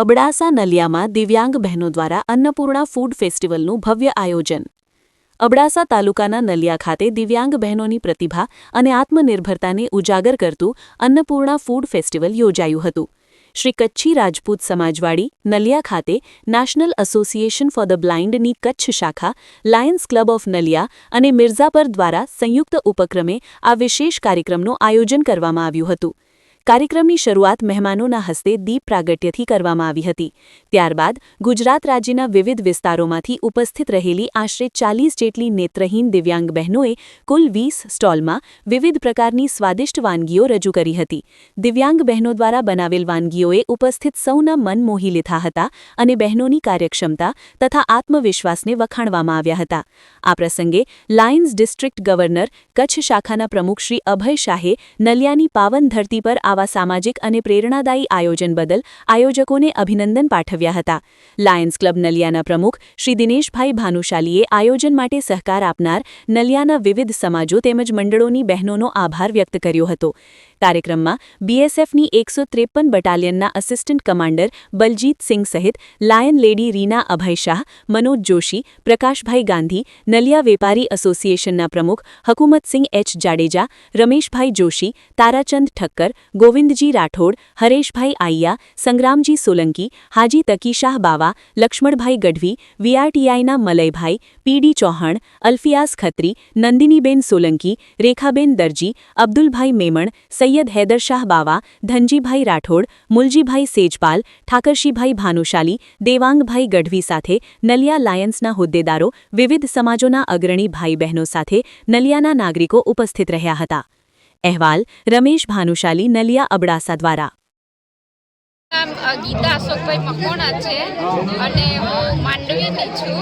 અબડાસા નલિયામાં દિવ્યાંગ બહેનો દ્વારા અન્નપૂર્ણા ફૂડ ફેસ્ટિવલનું ભવ્ય આયોજન. અબડાસા તાલુકાના નલિયા ખાતે દિવ્યાંગ બહેનોની પ્રતિભા અને આત્મનિર્ભરતાને ઉજાગર કરતું અન્નપૂર્ણા ફૂડ ફેસ્ટિવલ યોજાયું હતું. શ્રી કચ્છી રાજપૂત સમાજવાડી નલિયા ખાતે નેશનલ એસોસિએશન ફોર ધ બ્લાઇન્ડની કચ્છ શાખા, લાયન્સ ક્લબ ઓફ નલિયા અને મિર્ઝાપર દ્વારા સંયુક્ત ઉપક્રમે આ વિશેષ કાર્યક્રમનું આયોજન કરવામાં આવ્યું હતું. કાર્યક્રમની શરૂઆત મહેમાનોના હસ્તે દીપ પ્રાગટ્યથી કરવામાં આવી હતી. ત્યારબાદ ગુજરાત રાજ્યના વિવિધ વિસ્તારોમાંથી ઉપસ્થિત રહેલી આશરે ચાલીસ જેટલી નેત્રહીન દિવ્યાંગ બહેનોએ કુલ વીસ સ્ટોલમાં વિવિધ પ્રકારની સ્વાદિષ્ટ વાનગીઓ રજૂ કરી હતી. દિવ્યાંગ બહેનો દ્વારા બનાવેલ વાનગીઓએ ઉપસ્થિત સૌના મન મોહી લીધા હતા અને બહેનોની કાર્યક્ષમતા તથા આત્મવિશ્વાસને વખાણવામાં આવ્યા હતા. આ પ્રસંગે લાયન્સ ડિસ્ટ્રિક્ટ ગવર્નર, કચ્છ શાખાના પ્રમુખ શ્રી અભય શાહે નલિયાની પાવન ધરતી પર આવા સામાજિક અને પ્રેરણાદાયી આયોજન બદલ આયોજકોને અભિનંદન પાઠવ્યા હતા. લાયન્સ ક્લબ નલિયાના પ્રમુખ શ્રી દિનેશભાઈ ભાનુશાલીએ આયોજન માટે સહકાર આપનાર નલિયાના વિવિધ સમાજો તેમજ મંડળોની બહેનોનો આભાર વ્યક્ત કર્યો હતો. કાર્યક્રમમાં બીએસએફની એકસો ત્રેપન બટાલિયનના અસિસ્ટન્ટ કમાન્ડર બલજીત સિંહ સહિત લાયન લેડી રીના અભય શાહ મનોજ જોશી પ્રકાશભાઈ ગાંધી નલિયા વેપારી એસોસિએશનના પ્રમુખ હકુમતસિંહ એચ જાડેજા રમેશભાઈ જોશી તારાચંદ ઠક્કર ગોવિંદજી રાઠોડ હરેશભાઈ આઈયા સંગ્રામજી સોલંકી હાજી તકીશાહ બાવા લક્ષ્મણભાઈ ગઢવી વીઆરટીઆઈના મલયભાઈ પીડી ચૌહાણ અલ્ફિયાસ ખત્રી નંદિનીબેન સોલંકી રેખાબેન દરજી અબ્દુલભાઈ મેમણ સૈયદ હૈદરશાહ બાવા, ધનજીભાઈ રાઠોડ, મુલજીભાઈ સેજપાલ, ઠાકરશીભાઈ ભાનુશાલી, દેવાંગભાઈ ગઢવી સાથે નલિયા લાયન્સના હોદ્દેદારો, વિવિધ સમાજોના અગ્રણી ભાઈ બહેનો સાથે નલિયાના નાગરિકો ઉપસ્થિત રહ્યા હતા. અહેવાલ, રમેશ ભાનુશાલી, નલિયા અબડાસા દ્વારા. નામ ગીતા અશોકભાઈ મકોણા છે અને હું માંડવીની છું.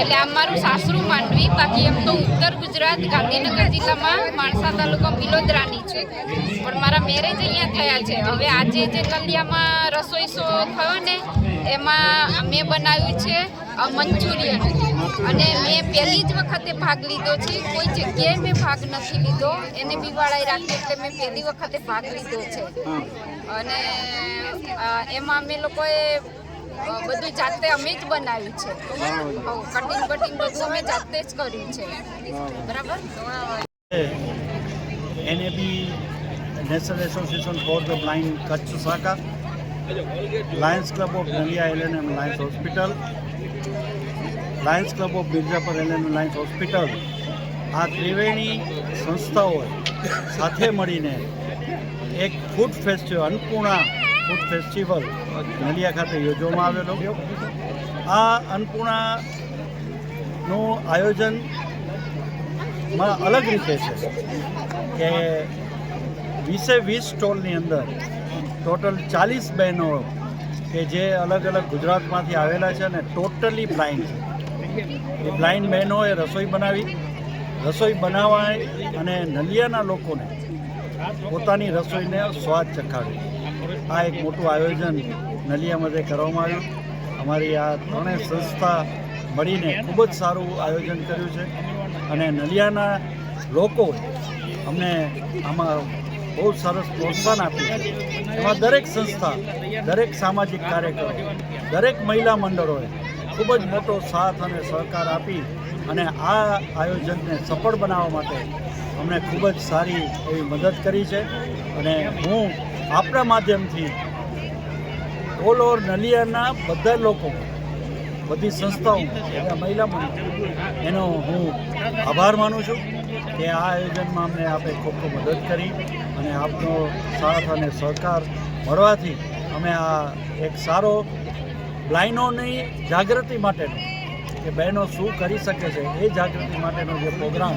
એટલે આમ મારું સાસરું માંડવી, બાકી એમ તો ઉત્તર ગુજરાત, ગાંધીનગર જિલ્લામાં માણસા તાલુકા બિલોદરાની છે. પણ મારા મેરેજ અહીંયા થયા છે. હવે આજે જે કલ્યામાં રસોઈ શો થયો ને, એમાં મેં બનાવ્યું છે મંચુરિયન. અને મેં પહેલી જ વખતે ભાગ લીધો છે. કોઈ જગ્યાએ મેં ભાગ નથી લીધો. એને બિવાળાઈ રાખી એટલે મેં પહેલી વખતે ભાગ લીધો છે. અને એમાં અમે લોકોએ બધું જાતે અમે જ બનાવ્યું છે. કટિંગ કટિંગ બધું અમે જાતે જ કર્યું છે. બરાબર? NAB national association for the blind Kutch શાખા lions club of Naliya LN M lions hospital lions club of Mirzapar LN lions hospital. આ ત્રિવેણી સંસ્થાઓ સાથે મળીને એક food festival Annapurna food festival Naliya ખાતે યોજવામાં આવેલો. આ અન્નપૂર્ણાનું આયોજનમાં અલગ રીતે છે કે વીસે વીસ સ્ટોલની અંદર ટોટલ ચાલીસ બહેનો કે જે અલગ અલગ ગુજરાતમાંથી આવેલા છે અને ટોટલી બ્લાઇન્ડ છે. એ બ્લાઇન્ડ બહેનોએ રસોઈ બનાવી, રસોઈ બનાવાય અને નલિયાના લોકોને પોતાની રસોઈને સ્વાદ ચખાડ્યો આ એક મોટું આયોજન નલિયા કરવામાં આવ્યું. અમારી આ ત્રણેય સંસ્થા મળીને ખૂબ જ સારું આયોજન કર્યું છે. અને નલિયાના લોકો અમને આમાં બહુ સરસ પ્રોત્સાહન આપ્યું એમાં દરેક સંસ્થા, દરેક સામાજિક કાર્યક્રમ દરેક મહિલા મંડળોએ ખૂબ જ મોટો સાથ અને સહકાર આપી અને આ આયોજનને સફળ બનાવવા માટે અમને ખૂબ જ સારી એવી મદદ કરી છે. અને હું આપણા માધ્યમથી ઓલ ઓવર નલિયાના બધા લોકો, બધી સંસ્થાઓ બધા મહિલા એનો હું આભાર માનું છું કે આ આયોજનમાં અમને આપે ખૂબ ખૂબ મદદ કરી અને આપનો સાથ અને સહકાર મળવાથી અમે આ એક સારો બ્લાઇનોની જાગૃતિ માટેનો, કે બહેનો શું કરી શકે છે એ જાગૃતિ માટેનો જે પ્રોગ્રામ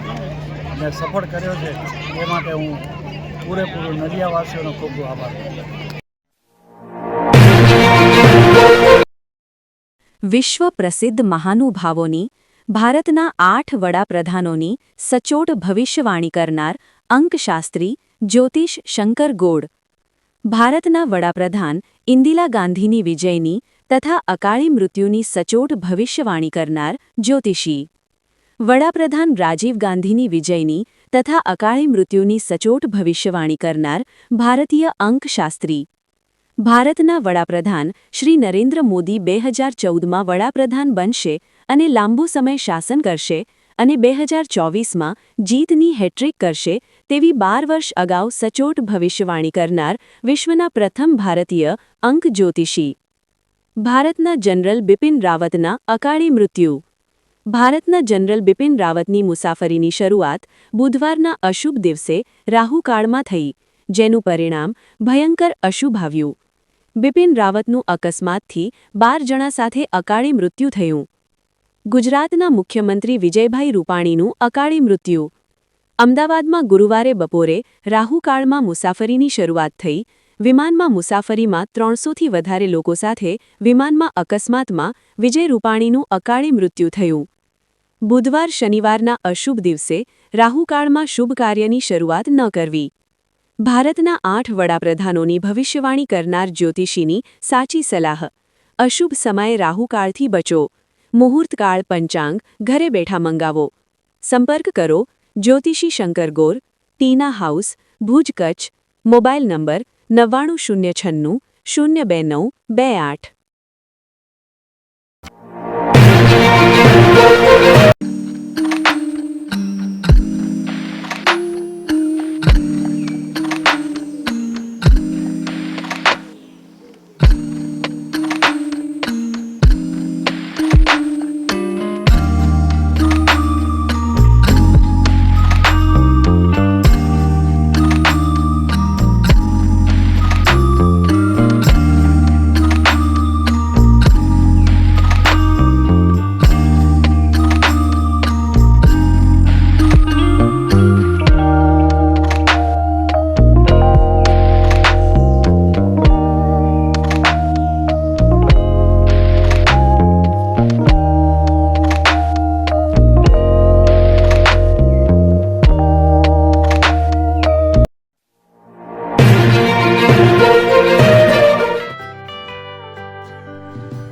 મેં સફળ કર્યો છે, એ માટે હું પૂરેપૂરું નલિયાવાસીઓનો ખૂબ ખૂબ આભાર. વિશ્વ પ્રસિદ્ધ મહાનુભાવોની, ભારતના આઠ વડાપ્રધાનોની સચોટ ભવિષ્યવાણી કરનાર અંકશાસ્ત્રી જ્યોતિષ શંકર ગોડ, ભારતના વડાપ્રધાન ઇન્દિરા ગાંધીની વિજયની તથા અકાળી મૃત્યુની સચોટ ભવિષ્યવાણી કરનાર જ્યોતિષી, વડાપ્રધાન રાજીવ ગાંધીની વિજયની તથા અકાળી મૃત્યુની સચોટ ભવિષ્યવાણી કરનાર ભારતીય અંકશાસ્ત્રી. ભારતના વડાપ્રધાન શ્રી નરેન્દ્ર મોદી બે હજાર ચૌદમાં વડાપ્રધાન બનશે અને લાંબો સમય શાસન કરશે અને બે હજાર ચોવીસમાં જીતની હેટ્રિક કરશે તેવી બાર વર્ષ અગાઉ સચોટ ભવિષ્યવાણી કરનાર વિશ્વના પ્રથમ ભારતીય અંક જ્યોતિષી ભારતના જનરલ બિપિન રાવતના અકાળે મૃત્યુ. ભારતના જનરલ બિપિન રાવતની મુસાફરીની શરૂઆત બુધવારના અશુભ દિવસે રાહુકાળમાં થઈ, જેનું પરિણામ ભયંકર અશુભ આવ્યું. બિપિન રાવતનું અકસ્માતથી બાર જણા સાથે અકાળે મૃત્યુ થયું. ગુજરાતના મુખ્યમંત્રી વિજયભાઈ રૂપાણીનું અકાળે મૃત્યુ. અમદાવાદમાં ગુરુવારે બપોરે રાહુકાળમાં મુસાફરીની શરૂઆત થઈ, વિમાનમાં મુસાફરીમાં ત્રણસોથી વધારે લોકો સાથે વિમાનમાં અકસ્માતમાં વિજય રૂપાણીનું અકાળે મૃત્યુ થયું. બુધવાર શનિવારના અશુભ દિવસે રાહુકાળમાં શુભ કાર્યની શરૂઆત ન કરવી. ભારતના આઠ વડાપ્રધાનોની ભવિષ્યવાણી કરનાર જ્યોતિષીની સાચી સલાહ. અશુભ સમયે રાહુકાળથી બચો. મુહૂર્તકાળ પંચાંગ, ઘરે બેઠા મંગાવો. સંપર્ક કરો જ્યોતિષી Shankar Gor, Tina house, Bhuj Kutch, mobile number નવ્વાણું શૂન્ય છન્નું, શૂન્ય બે નવ, બે આઠ.